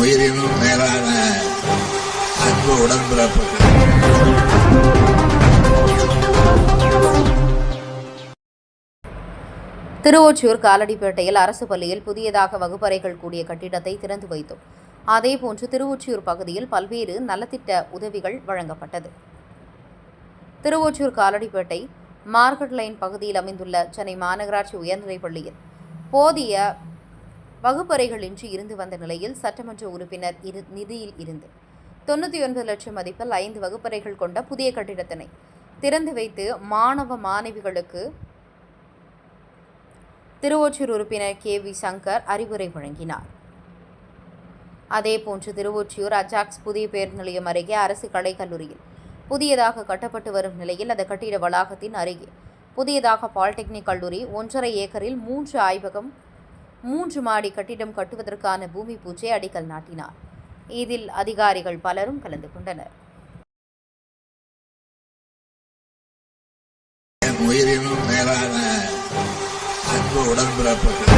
உயிரினும் மேலான அன்பு உடன்பிறப்புகள். திருவொற்றியூர் காலடிப்பேட்டையில் அரசு பள்ளியில் புதியதாக வகுப்பறைகள் கூடிய கட்டிடத்தை திறந்து வைத்தோம். அதேபோன்று திருவொற்றியூர் பகுதியில் பல்வேறு நலத்திட்ட உதவிகள் வழங்கப்பட்டது. திருவொற்றியூர் காலடிப்பேட்டை மார்க்கெட் லைன் பகுதியில் அமைந்துள்ள சென்னை மாநகராட்சி உயர்நிலைப் பள்ளியில் போதிய வகுப்பறைகளின்றி இருந்து வந்த நிலையில் சட்டமன்ற உறுப்பினர் இரு நிதியில் இருந்து தொண்ணூற்றி ஒன்பது லட்சம் மதிப்பில் ஐந்து வகுப்பறைகள் கொண்ட புதிய கட்டிடத்தினை திறந்து வைத்து மாணவ மாணவிகளுக்கு திருவொற்றூர் உறுப்பினர் கே வி சங்கர் அறிவுரை வழங்கினார். அதேபோன்று திருவொற்றியூர் அஜாக்ஸ் புதிய பேருந்து நிலையம் அருகே அரசு கலைக்கல்லூரியில் புதியதாக கட்டப்பட்டு வரும் நிலையில் அந்த கட்டிட வளாகத்தின் அருகே புதியதாக பாலிடெக்னிக் கல்லூரி ஒன்றரை ஏக்கரில் மூன்று ஆய்வகம் மூன்று மாடி கட்டிடம் கட்டுவதற்கான பூமி பூஜை அடிக்கல் நாட்டினார். இதில் அதிகாரிகள் பலரும் கலந்து கொண்டனர். உயிரினும் மேலான அன்பு உடன்பிறப்புகள்.